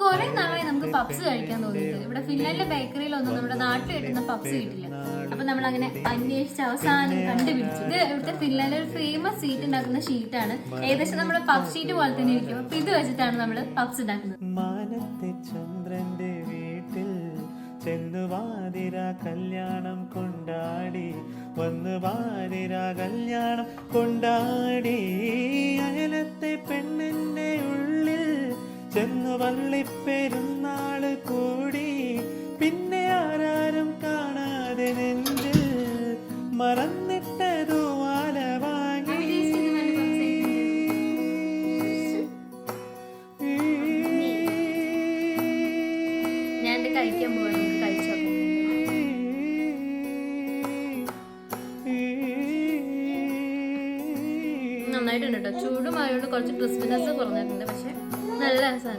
കുറെ നാളായി നമുക്ക് പപ്സ് കഴിക്കാൻ തോന്നിയിട്ടില്ല. ഇവിടെ ഫിൻലാൻഡിലെ ബേക്കറിയിലൊന്നും നമ്മുടെ നാട്ടിൽ കിട്ടുന്ന പപ്സ് കിട്ടില്ല. അപ്പൊ നമ്മൾ അങ്ങനെ അന്വേഷിച്ച് അവസാനം കണ്ടുപിടിച്ചു. ഇത് ഇവിടുത്തെ ഫിൻലാൻഡിൽ ഒരു ഫേമസ് സ്വീറ്റ് ഉണ്ടാക്കുന്ന ഷീറ്റാണ് ഏകദേശം നമ്മുടെ പഫ് ഷീറ്റ് പോലെ തന്നെ ഇരിക്കും. അപ്പൊ ഇത് വെച്ചിട്ടാണ് നമ്മൾ പപ്സ് ഉണ്ടാക്കുന്നത്. മാനത്തെ ചന്ദ്രന്റെ വീട്ടിൽ ചെന്നു വാതിര കല്യാണം കൊണ്ടാടി. വന്ന് വാതിര കല്യാണം കൊണ്ടാടി. അയലത്തെ പെണ്ണിന്റെ ഉള്ളിൽ ചെന്നു വള്ളിപ്പെരുന്നാൾ കൂടി. പിന്നെ ആരാരും കാണാതെ നെഞ്ചിൽ മറന്നിട്ടതു വാല വാങ്ങി ഞാൻ കഴിക്കാൻ നമുക്ക് കഴിച്ചോ? നന്നായിട്ടുണ്ട് കേട്ടോ. ചൂടുമായോണ്ട് കുറച്ച് ക്രിസ്പിനെസ് കുറഞ്ഞിട്ടുണ്ട്. പക്ഷെ 那烂算